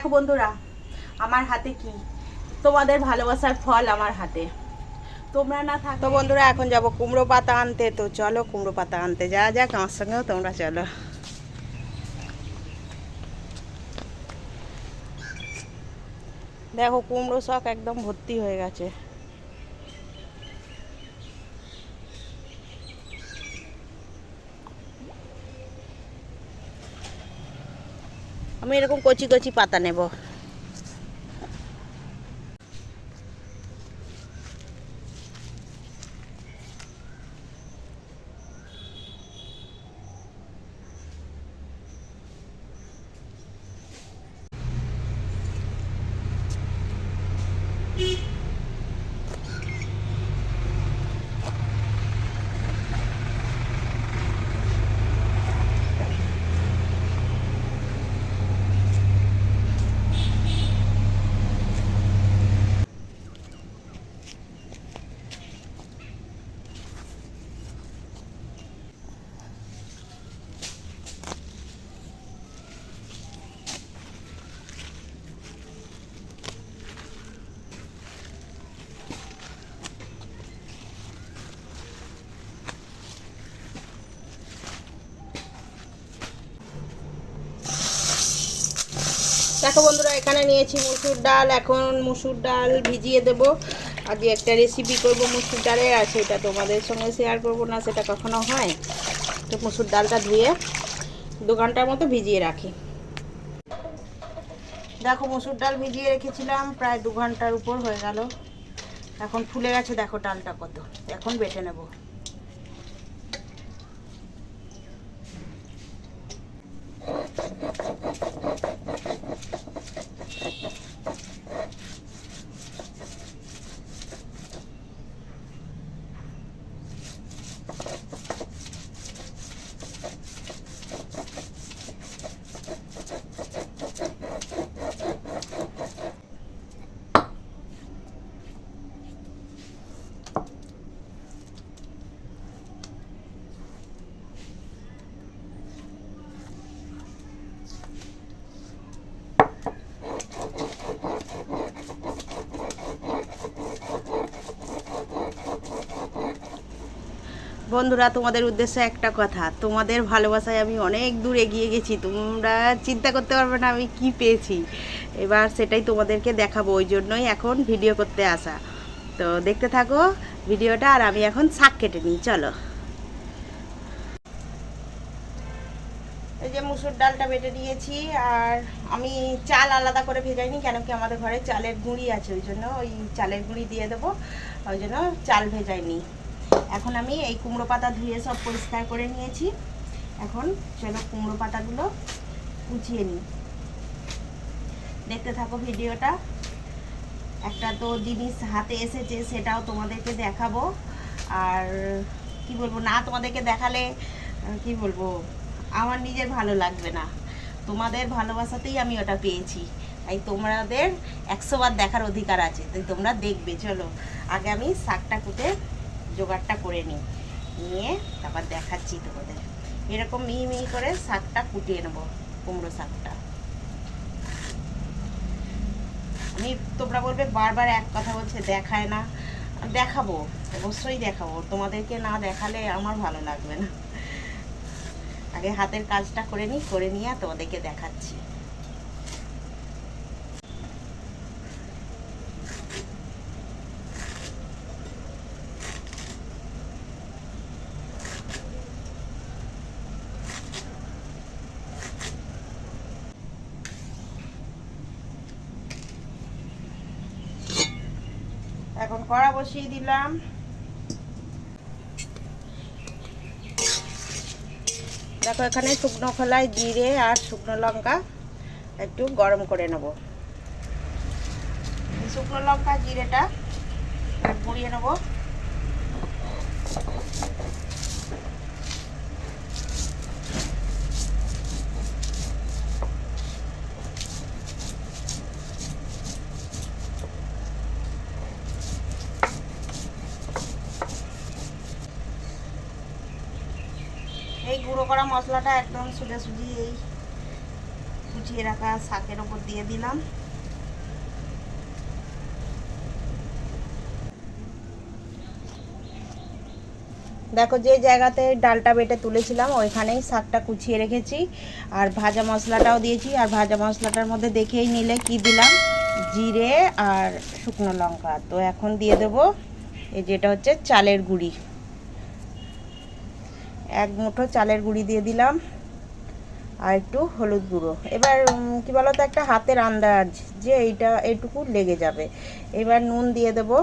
দেখো বন্ধুরা, আমার হাতে কি? তোমাদের ভালোবাসার ফল আমার হাতে। তোমরা না থাকো বন্ধুরা, এখন যাব কুমড়ো পাতা আনতে। তো চলো কুমড়ো পাতা আনতে যা যাক আমার সঙ্গেও তোমরা চলো। দেখো কুমড়ো শখ একদম ভর্তি হয়ে গেছে। আমি এরকম কচি কচি পাতা নেব। দেখো বন্ধুরা, এখানে নিয়েছি মুসুর ডাল, এখন মুসুর ডাল ভিজিয়ে দেব। আজকে একটা রেসিপি করব মুসুর ডালের আর সেটা তোমাদের সঙ্গে শেয়ার করব না, সেটা কখনো হয়। তো মুসুর ডালটা ধুয়ে দু ঘণ্টার মতো ভিজিয়ে রাখি। দেখো, মুসুর ডাল ভিজিয়ে রেখেছিলাম, প্রায় দু ঘণ্টার উপর হয়ে গেল। এখন ফুলে গেছে, দেখো ডালটা কত। এখন বেটে নেব। বন্ধুরা, তোমাদের উদ্দেশ্যে একটা কথা। তোমাদের ভালোবাসায় আমি অনেক দূর এগিয়ে গেছি। তোমরা চিন্তা করতে পারবে না আমি কি পেয়েছি। এবার সেটাই তোমাদেরকে দেখাবো, ওই জন্যই এখন ভিডিও করতে আসা। তো দেখতে থাকো ভিডিওটা, আর আমি এখন শাক কেটে নিই, চলো। এই যে মুসুর ডালটা বেটে নিয়েছি, আর আমি চাল আলাদা করে ভেজাইনি কেন কি আমাদের ঘরে চালের গুঁড়ি আছে, ওই জন্য ওই চালের গুঁড়ি দিয়ে দেবো, ওই জন্য চাল ভেজাইনি। এখন আমি এই কুমড়ো পাতা ধুয়ে সব পরিষ্কার করে নিয়েছি। এখন চলো কুমড়ো পাতাগুলো কুচিয়ে নিই। দেখতে থাকো ভিডিওটা। একটা তো জিনিস হাতে এসেছে, সেটাও তোমাদেরকে দেখাবো। আর কি বলব, না তোমাদেরকে দেখালে কি বলব, আমার নিজের ভালো লাগবে না। তোমাদের ভালোবাসাতেই আমি ওটা পেয়েছি। তাই তোমাদের একশো বার দেখার অধিকার আছে, তাই তোমরা দেখবে। চলো, আগে আমি শাকটা কুটে জোগাড়টা করে নিই। নিয়ে তারপর দেখাচ্ছি তোমাদের। এরকম মিহি মিহি করে শাকটা কুটিয়ে নেব, কুমড়ো শাকটা। আমি তোমরা বলবে বারবার এক কথা বলছে, দেখায় না। দেখাবো, অবশ্যই দেখাবো। তোমাদেরকে না দেখালে আমার ভালো লাগবে না। আগে হাতের কাজটা করে নিই, করে নিয়ে তোমাদেরকে দেখাচ্ছি। এখন কড়া বসিয়ে দিলাম। দেখো এখানে শুকনো খোলায় জিরে আর শুকনো লঙ্কা একটু গরম করে নেব। শুকনো লঙ্কা জিরেটা গুঁড়িয়ে নেব। গুঁড়ো করা মশলাটা একদম সোজাসুজি এই কুচি কুচিয়ে রাখা শাকের ওপর দিয়ে দিলাম। দেখো, যে জায়গাতে ডালটা বেটে তুলেছিলাম, ওইখানেই শাকটা কুচিয়ে রেখেছি। আর ভাজা মশলাটাও দিয়েছি। আর ভাজা মশলাটার মধ্যে দেখেই নিলে কি দিলাম? জিরে আর শুকনো লঙ্কা। তো এখন দিয়ে দেবো, এই যেটা হচ্ছে চালের গুঁড়ি। এক মুঠো চালের গুঁড়ি দিয়ে দিলাম আর একটু হলুদ গুঁড়ো। এবার কী বলতো, একটা হাতের আন্দাজ যে এইটা, এইটুকু লেগে যাবে। এবার নুন দিয়ে দেবো।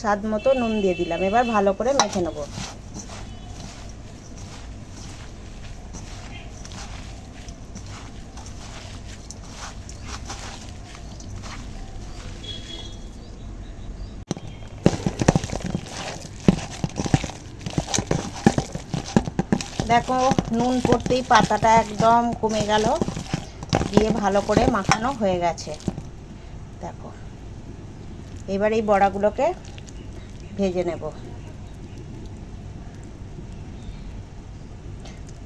স্বাদ মতো নুন দিয়ে দিলাম। এবার ভালো করে মেখে নেব। দেখো, নুন পড়তেই পাতাটা একদম কমে গেল। দিয়ে ভালো করে মাখানো হয়ে গেছে। দেখো, এবার এই বড়াগুলোকে ভেজে নেব।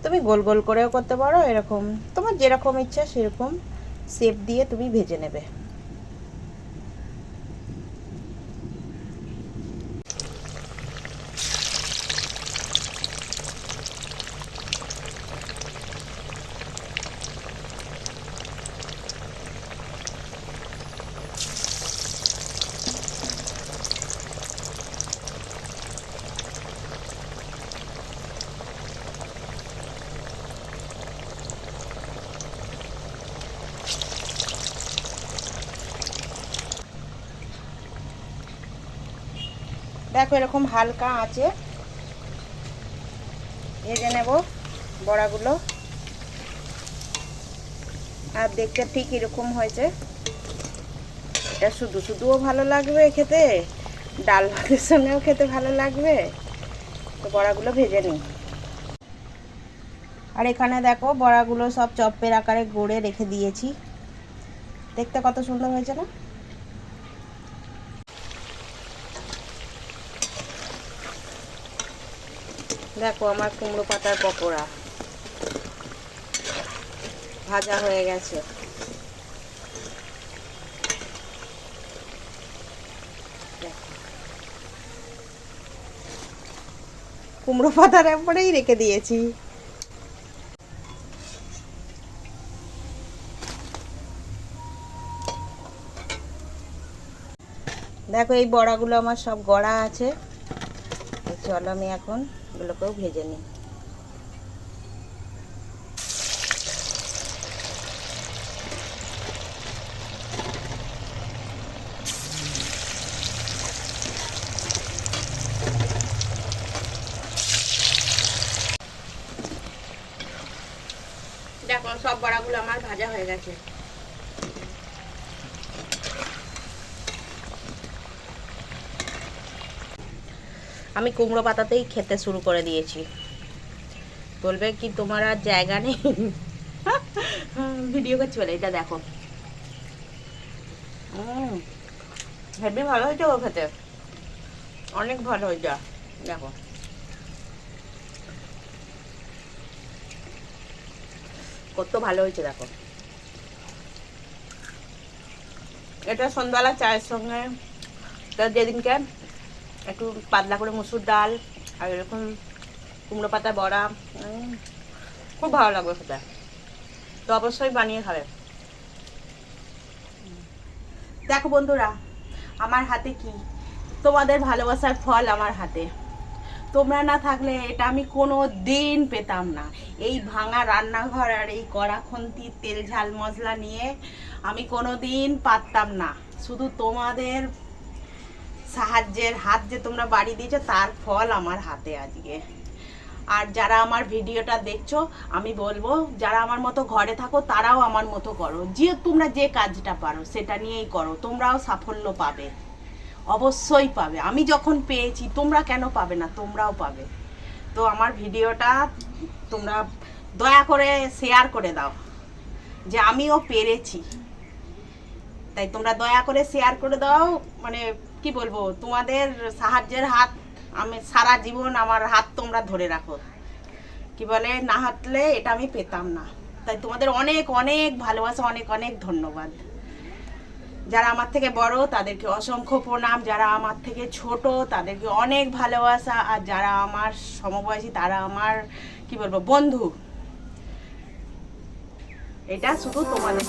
তুমি গোল গোল করেও করতে পারো, এরকম। তোমার যেরকম ইচ্ছা সেরকম শেপ দিয়ে তুমি ভেজে নেবে। দেখো এরকম হালকা আছে ভেজে নেব বড়াগুলো। আর দেখতে ঠিক এরকম হয়েছে। এটা শুধু শুধুও ভালো লাগবে খেতে, ডাল ভাতের সঙ্গেও খেতে ভালো লাগবে। তো বড়াগুলো ভেজে নিই। আর এখানে দেখো বড়াগুলো সব চপ্পের আকারে গড়ে রেখে দিয়েছি। দেখতে কত সুন্দর হয়েছে না? দেখো আমার কুমড়ো পাতার পকোড়া। ভাজা হয়ে গেছে। কুমড়ো পাতার উপরেই রেখে দিয়েছি। দেখো এই বড়াগুলো আমার সব গড়া আছে। চলো আমি এখন এগুলোকেও ভেজে নিই। দেখো সব বড়াগুলো আমার ভাজা হয়ে গেছে। আমি কুমড়ো পাতাতেই খেতে শুরু করে দিয়েছি। বলবে কি তোমার আর জায়গা নেই? ভিডিও করছি বলে এটা দেখো। হেভি ভালো হয়েছে ও খেতে। অনেক ভালো হয়েছে। দেখো। কত ভালো হয়েছে, দেখো। এটা সন্ধ্যাবেলা চায়ের সঙ্গে। যেদিনকে একটু পাতলা করে মুসুর ডাল আর এরকম কুমড়ো পাতা বড়া খুব ভালো লাগবে খেতে। তো অবশ্যই বানিয়ে খাবে। দেখো বন্ধুরা, আমার হাতে কি? তোমাদের ভালোবাসার ফল আমার হাতে। তোমরা না থাকলে এটা আমি কোনো দিন পেতাম না। এই ভাঙা রান্নাঘর আর এই কড়া খুন্তি, তেল, ঝাল, মশলা নিয়ে আমি কোনো দিন পারতাম না। শুধু তোমাদের সাহায্যের হাত যে তোমরা বাড়ি দিয়েছ, তার ফল আমার হাতে আজকে। আর যারা আমার ভিডিওটা দেখছ, আমি বলব, যারা আমার মতো ঘরে থাকো, তারাও আমার মতো করো। যে তোমরা যে কাজটা পারো, সেটা নিয়েই করো। তোমরাও সাফল্য পাবে। অবশ্যই পাবে। আমি যখন পেয়েছি, তোমরা কেন পাবে না? তোমরাও পাবে। তো আমার ভিডিওটা তোমরা দয়া করে শেয়ার করে দাও, যে আমিও পেরেছি। তাই তোমরা দয়া করে শেয়ার করে দাও মানে কি বলব, তোমাদের সাহায্যের হাত, আমি সারা জীবন আমার হাত তোমরা ধরে রাখো। কি বলে, না হাঁটলে এটা আমি পেতাম না। তাই তোমাদের অনেক অনেক ভালোবাসা, অনেক অনেক ধন্যবাদ। যারা আমার থেকে বড়, তাদেরকে অসংখ্য প্রণাম। যারা আমার থেকে ছোট, তাদেরকে অনেক ভালোবাসা। আর যারা আমার সমবয়সী, তারা আমার, কি বলব, বন্ধু। এটা শুধু তোমাদের